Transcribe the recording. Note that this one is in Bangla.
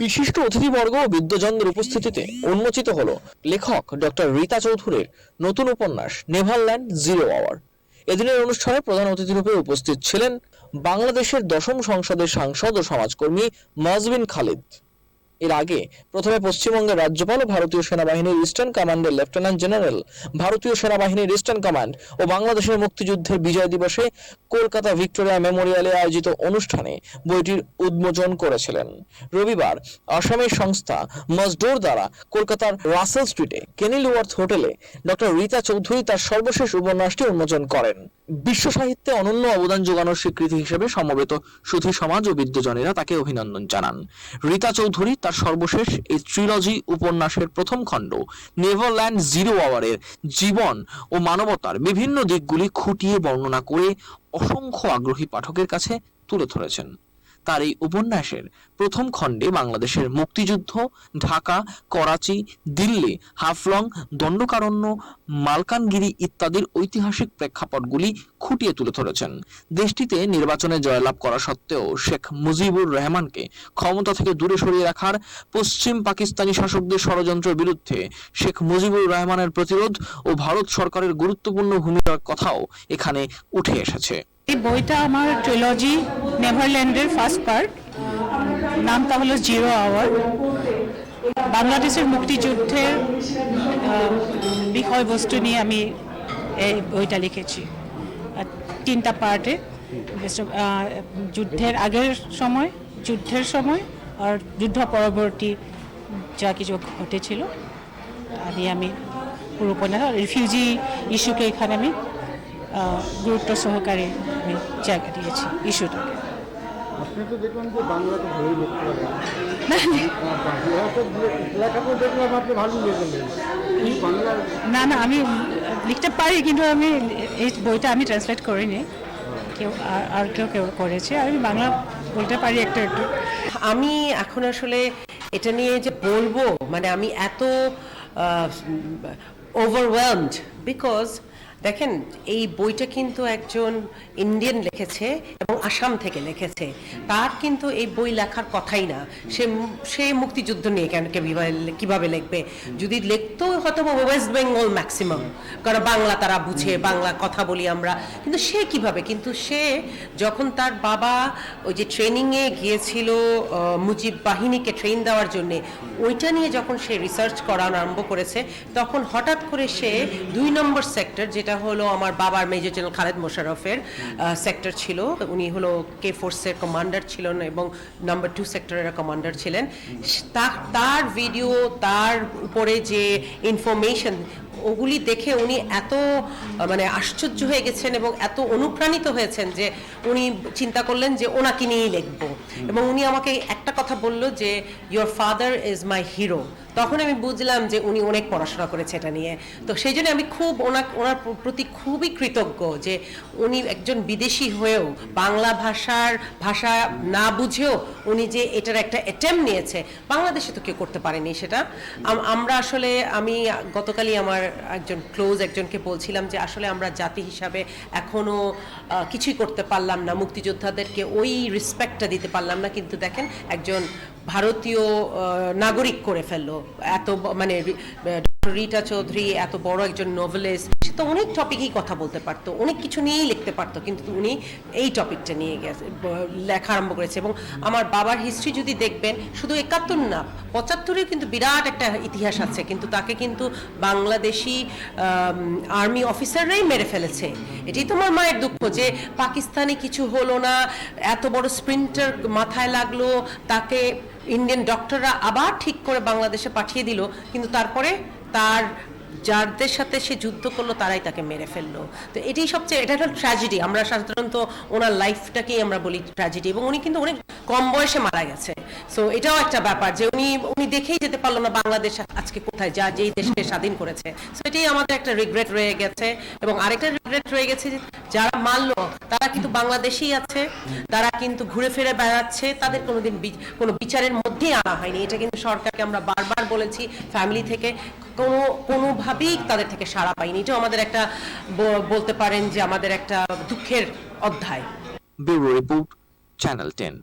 বিশিষ্ট অতিথিবর্গ ও বিদ্যজনদের উপস্থিতিতে উন্মোচিত হল লেখক ডক্টর রীতা চৌধুরীর নতুন উপন্যাস নেভারল্যান্ড জিরো আওয়ার। এদিনের অনুষ্ঠানে প্রধান অতিথিরূপে উপস্থিত ছিলেন বাংলাদেশের দশম সংসদের সাংসদ ও সমাজকর্মী মাজবিন খালিদ। এর আগে প্রথমে পশ্চিমবঙ্গের রাজ্যপাল ও ভারতীয় সেনাবাহিনীর ইস্টার্ন কমান্ডের লেফটেন্যান্ট জেনারেল, ভারতীয় সেনাবাহিনীর ইস্টার্ন কমান্ড ও বাংলাদেশের মুক্তিযুদ্ধের বিজয় দিবসে কলকাতা ভিক্টোরিয়া মেমোরিয়ালে আয়োজিত অনুষ্ঠানে বইটির উন্মোচন করেছিলেন। রবিবার আসামের সংস্থা মজডোর দ্বারা কলকাতার রাসেল স্ট্রিটে কেনিলওয়ার্থ হোটেলে ডক্টর রীতা চৌধুরী তার সর্বশেষ উপন্যাসটি উন্মোচন করেন। বিশ্ব সাহিত্যে অনন্য অবদান যোগানোর স্বীকৃতি হিসেবে সমবেত সুধী সমাজ ও বিদ্যজনেরা তাকে অভিনন্দন জানান। রীতা চৌধুরী তার সর্বশেষ এই ট্রিলজি উপন্যাসের প্রথম খণ্ড নেভারল্যান্ড জিরো আওয়ারের জীবন ও মানবতার বিভিন্ন দিকগুলি খুঁটিয়ে বর্ণনা করে অসংখ্য আগ্রহী পাঠকের কাছে তুলে ধরেছেন। তার এই উপন্যাসের প্রথম খণ্ডে বাংলাদেশের মুক্তিযুদ্ধ, ঢাকা, করাচি, দিল্লি, হাফলং, দণ্ডকারণ্য, মালকানগিরি ইত্যাদির ঐতিহাসিক প্রেক্ষাপটগুলি খুঁটিয়ে তুলে ধরেছেন। দেশটিতে নির্বাচনে জয়লাভ করা সত্ত্বেও শেখ মুজিবুর রহমানকে ক্ষমতা থেকে দূরে সরিয়ে রাখার পশ্চিম পাকিস্তানি শাসকদের ষড়যন্ত্রের বিরুদ্ধে শেখ মুজিবুর রহমানের প্রতিরোধ ও ভারত সরকারের গুরুত্বপূর্ণ ভূমিকার কথাও এখানে উঠে এসেছে। এই বইটা আমার ট্রিলজি নেভারল্যান্ডের ফার্স্ট পার্ট নামটা হলো জিরো আওয়ার। বাংলাদেশের মুক্তিযুদ্ধের বিষয়বস্তু নিয়ে আমি এই বইটা লিখেছি। তিনটা পার্টে যুদ্ধের আগের সময়, যুদ্ধের সময় আর যুদ্ধ পরবর্তী যা কিছু ঘটেছিল নিয়ে আমি পুরো উপন্যাস রিফিউজি ইস্যুকে এখানে আমি গুরুত্ব সহকারে আমি জায়গা দিয়েছি ইস্যুটাকে আপনি তো দেখলাম যে ভালোই লেখাপড়া দেখলাম আপনি ভালো না না আমি লিখতে পারি কিন্তু আমি এই বইটা আমি ট্রান্সলেট করিনি। কেউ আর- আর কেউ কেউ করেছে। আমি বাংলা বলতে পারি একটু একটু। আমি এখন আসলে এটা নিয়ে যে বলব মানে আমি এত ওভারওয়েলমড বিকজ দেখেন এই বইটা কিন্তু একজন ইন্ডিয়ান লিখেছে এবং আসাম থেকে লিখেছে। তার কিন্তু এই বই লেখার কথাই না। সে সে মুক্তিযুদ্ধ নিয়ে কেন কিভাবে- লিখবে? যদি লিখতো হয়তো ওয়েস্ট বেঙ্গল ম্যাক্সিমাম কারণ বাংলা তারা বুঝে বাংলা কথা বলি আমরা। কিন্তু সে কীভাবে? কিন্তু সে যখন তার বাবা ওই যে ট্রেনিংয়ে গিয়েছিল মুজিব বাহিনীকে ট্রেন দেওয়ার জন্য ওইটা নিয়ে যখন সে রিসার্চ করা আরম্ভ করেছে তখন হঠাৎ করে সে দুই নম্বর সেক্টর যেটা হলো আমার বাবার মেজর জেনারেল খালেদ মোশারফের সেক্টর ছিল। উনি হলো কে ফোর্সের কমান্ডার ছিলেন এবং নাম্বার টু সেক্টরের কমান্ডার ছিলেন। তার ভিডিও তার উপরে যে ইনফরমেশন ওগুলি দেখে উনি এত মানে আশ্চর্য হয়ে গেছেন এবং এত অনুপ্রাণিত হয়েছেন যে উনি চিন্তা করলেন যে ওনাকে নিয়েই লিখব। এবং উনি আমাকে একটা কথা বলল যে your father is my hero তখন আমি বুঝলাম যে উনি অনেক পড়াশোনা করেছে এটা নিয়ে। তো সেই জন্য আমি খুব ওনার ওনার প্রতি খুবই কৃতজ্ঞ যে উনি একজন বিদেশি হয়েও বাংলা ভাষার ভাষা না বুঝেও উনি যে এটার একটা অ্যাটেম্প নিয়েছে। বাংলাদেশে তো কেউ করতে পারেনি সেটা। আমরা আসলে আমি গতকালই আমার একজন ক্লোজ একজনকে বলছিলাম যে আসলে আমরা জাতি হিসাবে এখনও কিছুই করতে পারলাম না, মুক্তিযোদ্ধাদেরকে ওই রেসপেক্টটা দিতে পারলাম না। কিন্তু দেখেন, একজন ভারতীয় নাগরিক করে ফেলল। এত মানে রি- ডক্টর রীতা চৌধুরী, এত বড় একজন নোভেলিস্ট সে তো অনেক টপিকেই কথা বলতে পারতো, অনেক কিছু নিয়েই লিখতে পারতো, কিন্তু উনি এই টপিকটা নিয়ে গেছে লেখা আরম্ভ করেছে। এবং আমার বাবার হিস্ট্রি যদি দেখবেন, শুধু একাত্তর না, পঁচাত্তরেও কিন্তু বিরাট একটা ইতিহাস আছে, কিন্তু তাকে কিন্তু বাংলাদেশি আর্মি অফিসাররাই মেরে ফেলেছে। এটাই তোমার মায়ের দুঃখ যে পাকিস্তানে কিছু হলো না, এত বড় স্প্রিন্টার মাথায় লাগল, তাকে ইন্ডিয়ান ডক্টররা আবার ঠিক করে বাংলাদেশে পাঠিয়ে দিল কিন্তু তারপরে তার যাদের সাথে সে যুদ্ধ করল, তারাই তাকে মেরে ফেলল। তো এটাই সবচেয়ে, এটা একটা ট্র্যাজেডি আমরা সাধারণত ওনার লাইফটাকেই আমরা বলি ট্র্যাজেডি এবং উনি কিন্তু অনেক কম বয়সে মারা গেছে। সো এটাও একটা ব্যাপার যে উনি উনি দেখেই যেতে পারল না বাংলাদেশ আজকে কোথায়, যা যেই দেশকে স্বাধীন করেছে। সো এটাই আমাদের একটা রিগ্রেট রয়ে গেছে এবং আরেকটা রিগ্রেট রয়ে গেছে যারা মারলো, তারা কিন্তু বাংলাদেশেই আছে, তারা কিন্তু ঘুরে ফিরে বেড়াচ্ছে, তাদের কোনোদিন কোনো বিচারের মধ্যেই আনা হয়নি। এটা কিন্তু সরকারকে আমরা বারবার বলেছি ফ্যামিলি থেকে কোনো, কোনোভাবেই তাদের থেকে সাড়া পাইনি। এটাও আমাদের একটা বলতে পারেন যে আমাদের একটা দুঃখের অধ্যায়। Bureau report, channel ten.